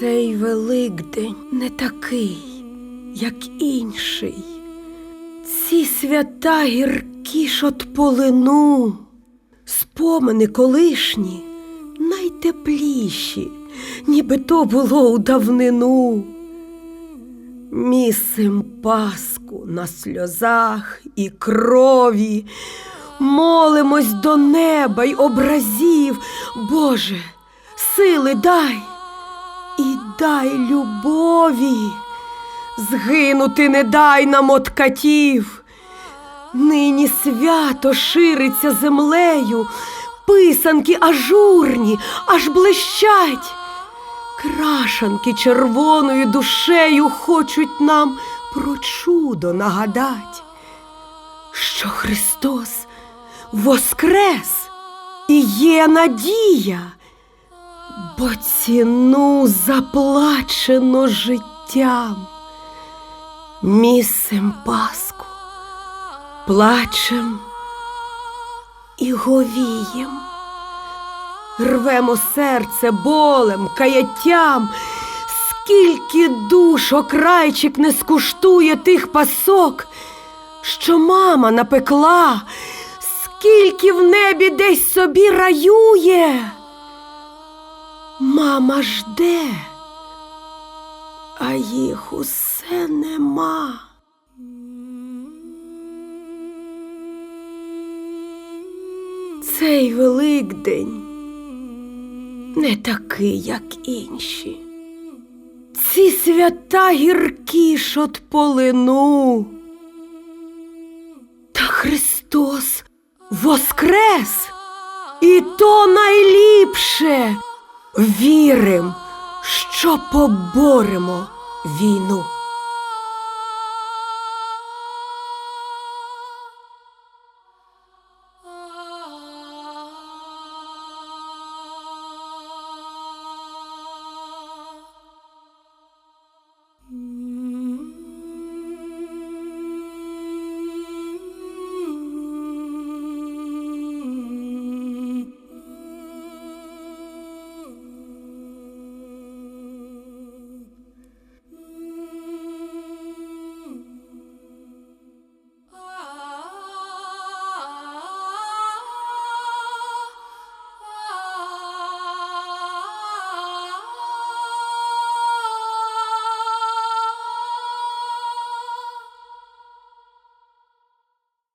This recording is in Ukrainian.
Цей Великдень не такий, як інший. Ці свята гіркіш от полину, спомини колишні, найтепліші, ніби то було у давнину. Місим Паску на сльозах і крові, молимось до неба й образів, Боже, сили дай і дай любові, згинути не дай нам от катів. Нині свято шириться землею, писанки ажурні, аж блищать. Крашанки червоною душею хочуть нам про чудо нагадать, що Христос воскрес і є надія, бо ціну заплачено життям. Місим Паску, плачем і говієм. Рвемо серце болем, каяттям, скільки душ окрайчик не скуштує тих пасок, що мама напекла, скільки в небі десь собі раює. Мама жде, а їх усе нема. Цей Великдень не такий, як інші. Ці свята гіркіш от полину. Та Христос воскрес, і то найліпше. Вірим, що поборемо війну.